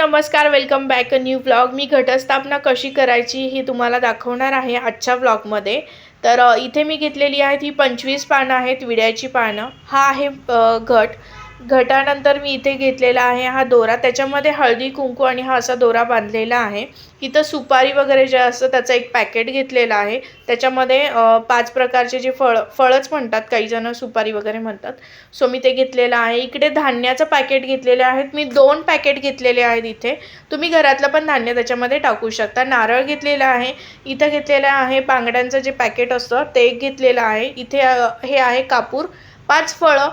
नमस्कार welcome back a new blog मी घटस्थापना कशी करायची ही तुम्हाला दाखवणार आहे आजच्या ब्लॉगमध्ये तर इथे मी घेतलेली आहेत ही पंचवीस पानं आहेत विड्याची पानं. हा आहे घट. घटानंतर मी इथे घेतलेला आहे हा दोरा. त्याच्यामध्ये हळदी कुंकू आणि हा असा दोरा बांधलेला आहे. इथं सुपारी वगैरे जे असतं त्याचं एक पॅकेट घेतलेलं आहे. त्याच्यामध्ये पाच प्रकारचे जे फळ फळच म्हणतात काही जण सुपारी वगैरे म्हणतात. सो मी ते घेतलेलं आहे. इकडे धान्याचं पॅकेट घेतलेले आहेत. मी दोन पॅकेट घेतलेले आहेत इथे. तुम्ही घरातलं पण धान्य त्याच्यामध्ये टाकू शकता. नारळ घेतलेला आहे. इथं घेतलेलं आहे बांगड्यांचं जे पॅकेट असतं ते एक घेतलेलं आहे. इथे हे आहे कापूर. पाच फळं.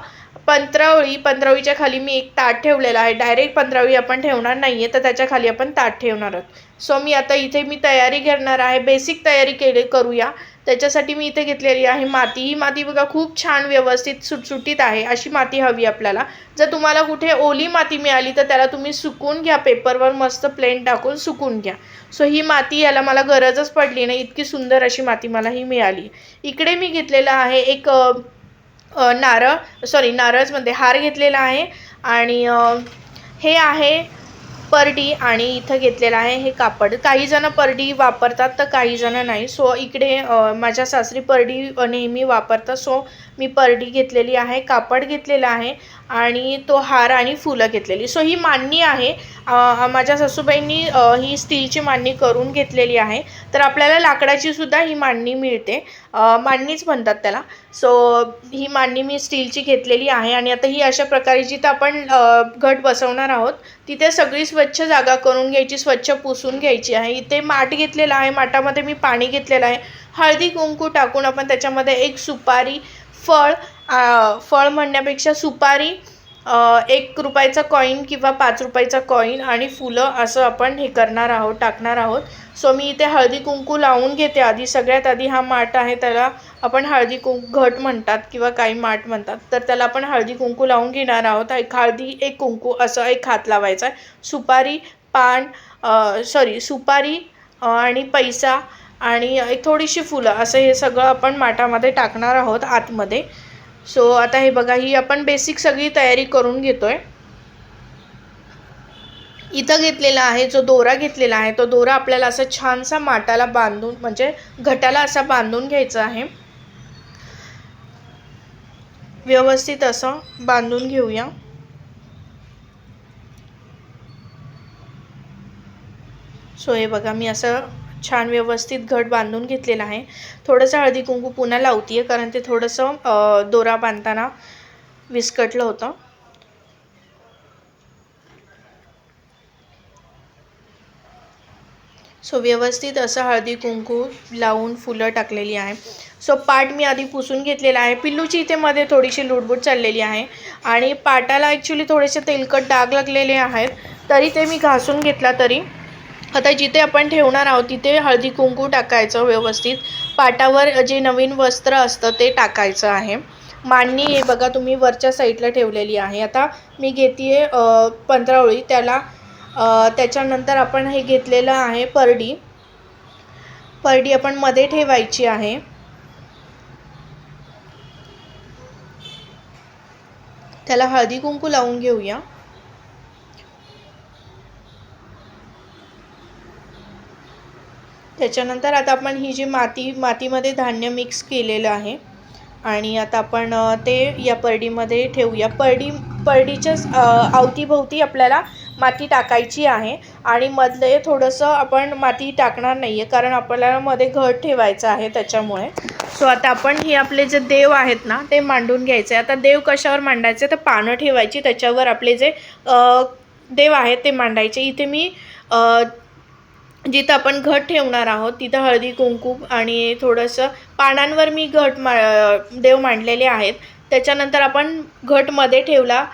पंधरावळी पंधरावळीच्या खाली मी एक ताट ठेवलेला आहे. डायरेक्ट पंधरावळी आपण ठेवणार नाही आहे तर त्याच्याखाली आपण ताट ठेवणार आहोत. सो मी आता इथे मी तयारी करणार आहे. बेसिक तयारी केले करूया. त्याच्यासाठी मी इथे घेतलेली आहे माती. ही माती बघा खूप छान व्यवस्थित सुटसुटीत आहे. अशी माती हवी आपल्याला. जर तुम्हाला कुठे ओली माती मिळाली तर त्याला तुम्ही सुकून घ्या. पेपरवर मस्त प्लेन टाकून सुकून घ्या. सो ही माती याला मला गरजच पडली नाही. इतकी सुंदर अशी माती मला ही मिळाली. इकडे मी घेतलेलं आहे एक नारळ सॉरी नारळमध्ये हार घेतलेला आहे. आणि हे आहे परडी आणि इथं घेतलेलं आहे हे कापड. काही जण परडी वापरतात तर काही जण नाही. सो इकडे माझ्या सासरी परडी नेहमी वापरतात. सो मी परडी घेतलेली आहे कापड घेतलेलं आहे आणि तो हार आणि फुलं घेतलेली. सो ही मांडणी आहे. माझ्या सासूबाईंनी ही स्टीलची मांडणी करून घेतलेली आहे. तर आपल्याला लाकडाची सुद्धा ही मांडणी मिळते. मांडणीच म्हणतात त्याला. सो ही मांडणी मी स्टीलची घेतलेली आहे आणि आता ही अशा प्रकारे जिथं आपण घट बसवणार आहोत तिथे सगळी स्वच्छ जागा करून घ्यायची स्वच्छ पुसून घ्यायची आहे. इथे माठ घेतलेला आहे. माठामध्ये मी पाणी घेतलेलं आहे. हळदी कुंकू टाकून आपण त्याच्यामध्ये एक सुपारी फळ फळ म्हणण्यापेक्षा सुपारी एक रुपयाचा कॉईन किंवा पाच रुपयाचा कॉईन आणि फुलं असं आपण हे करणार आहोत टाकणार आहोत. सो मी इथे हळदी कुंकू लावून घेते आधी. सगळ्यात आधी हा माठ आहे त्याला आपण हळदी कुंकू घट म्हणतात किंवा काही माठ म्हणतात. तर त्याला आपण हळदी कुंकू लावून घेणार आहोत. एक हळदी एक कुंकू असं एक हात लावायचा आहे. सुपारी पान सॉरी सुपारी आणि पैसा आणि एक थोडीशी फुलं असं हे सगळं आपण माठामध्ये टाकणार आहोत आतमध्ये. सो आता हे बघा ही आपण बेसिक सगळी तयारी करून घेतोय. इथं घेतलेला आहे जो दोरा घेतलेला आहे तो दोरा आपल्याला असं छानसा माटाला बांधून म्हणजे घटाला असा बांधून घ्यायचा आहे. व्यवस्थित असं बांधून घेऊया. सो हे बघा मी असं छान व्यवस्थित घट बांधून घेतलेला आहे. थोडंसं हळदी कुंकू पुन्हा आहे कारण ते थोडंसं दोरा बांधताना विस्कटलं होतं. सो व्यवस्थित असं हळदी कुंकू लावून फुलं टाकलेली आहे. सो पाट मी आधी पुसून घेतलेला आहे. पिल्लूची इथे मध्ये थोडीशी लुडबुड चाललेली आहे. आणि पाटाला ॲक्च्युली थोडेसे तेलकट डाग लागलेले आहेत. तरी ते मी घासून घेतला तरी आता जिथे आपण ठेवणार आहोत तिथे हळदी कुंकू टाकायचं व्यवस्थित. पाटावर जे नवीन वस्त्र असतं ते टाकायचं आहे. मांडणी हे बघा तुम्ही वरच्या साईडला ठेवलेली आहे. आता मी घेते पंधरावळी त्याला त्याच्यानंतर आपण हे घेतलेलं आहे परडी. परडी आपण मध्ये ठेवायची आहे. त्याला हळदी कुंकू लावून घेऊया. त्याच्यानंतर आता आपण ही जी माती मातीमध्ये धान्य मिक्स केलेलं आहे आणि आता आपण ते या परडीमध्ये ठेवूया. परडी परडीच्याच अवतीभोवती आपल्याला माती टाकायची आहे आणि मधले थोडंसं आपण माती टाकणार नाही आहे कारण आपल्याला मध्ये घट ठेवायचं आहे त्याच्यामुळे. सो आता आपण हे आपले जे देव आहेत ना ते मांडून घ्यायचे. आता देव कशावर मांडायचे? तर पानं ठेवायची. त्याच्यावर आपले जे देव आहेत ते मांडायचे. इथे मी जिथं आपण घट ठेवणार आहोत तिथं हळदी कुंकू आणि थोडंसं पानांवर मी घट मा देव मांडलेले आहेत. त्याच्यानंतर आपण घटमध्ये ठेवला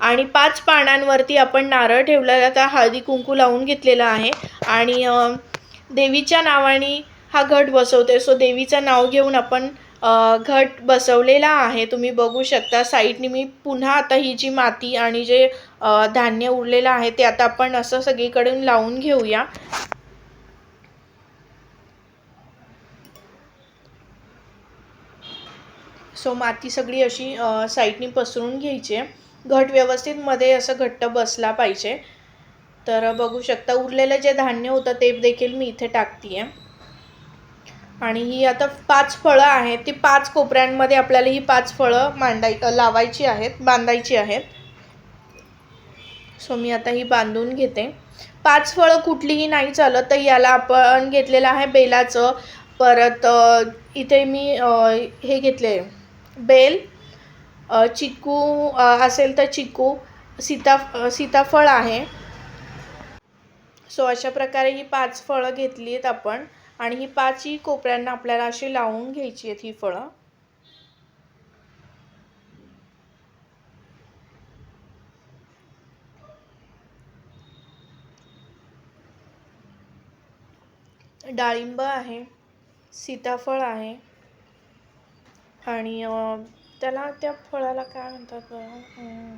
आणि पाच पानांवरती आपण नारळ ठेवलेला त्या हळदी कुंकू लावून घेतलेला आहे आणि देवीच्या नावाने हा घट बसवते सो देवीचं नाव घेऊन आपण घट बसवलेला आहे. तुम्ही बघू शकता साईडने मी पुन्हा आता ही जी माती आणि जे धान्य उरलेलं आहे ते आता आपण असं सगळीकडून लावून घेऊया. सो माती सगळी अशी साईडनी पसरून घ्यायची आहे. घट व्यवस्थित मध्ये असं घट्ट बसला पाहिजे. तर बघू शकता उरलेलं जे धान्य होतं ते देखील मी इथे टाकते आहे आणि ही आता पाच फळं आहेत. ती पाच कोपऱ्यांमध्ये आपल्याला ही पाच फळं मांडाय लावायची आहेत बांधायची आहेत. सो मी आता ही बांधून घेते. पाच फळं कुठलीही नाही चालत तर याला आपण घेतलेलं आहे बेलाचं. परत इथे मी हे घेतले. बेल चिकू असेल तर चिकू सीता सीताफळ आहे. सो अशा प्रकारे ही पाच फळं घेतली आहेत आपण. आणि ही पाचही कोपऱ्यांना आपल्याला अशी लावून घ्यायची आहेत ही फळं. डाळिंब आहे सीताफळ आहे. आणि त्याला त्या फळाला काय म्हणतात बरं?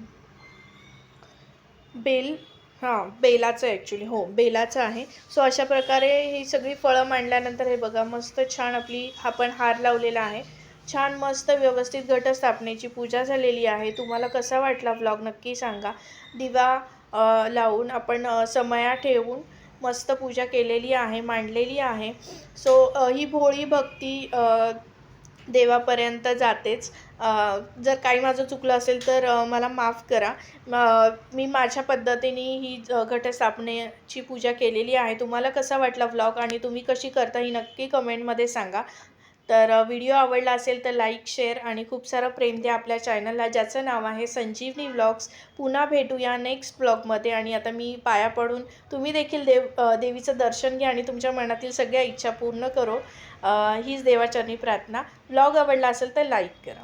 बेल? हां बेलाचं ॲक्च्युली हो बेलाचं आहे. सो अशा प्रकारे ही सगळी फळं मांडल्यानंतर हे बघा मस्त छान आपली आपण हार लावलेला आहे. छान मस्त व्यवस्थित घटस्थापनेची पूजा झालेली आहे. तुम्हाला कसा वाटला व्लॉग नक्की सांगा. दिवा लावून आपण समया ठेवून मस्त पूजा केलेली आहे मांडलेली आहे. सो ही भोळी भक्ती देवापर्यंत जातेच. जर काही माझं चुकलं असेल तर मला माफ करा. मी माझ्या पद्धतीने ही घटस्थापनेची पूजा केलेली आहे. तुम्हाला कसा वाटला व्लॉग आणि तुम्ही कशी करता ही नक्की कमेंटमध्ये सांगा. तर व्हिडिओ आवडला असेल तर लाईक शेअर आणि खूप सारं प्रेम द्या आपल्या चॅनलला ज्याचं नाव आहे संजीवनी व्लॉग्स पुन्हा भेटूया नेक्स्ट ब्लॉगमध्ये आणि आता मी पाया पडून तुम्ही देखील देव देवीचं दर्शन घ्या आणि तुमच्या मनातील सगळ्या इच्छा पूर्ण करो. हीच देवाचरणी प्रार्थना. ब्लॉग आवडला असेल तर लाईक करा.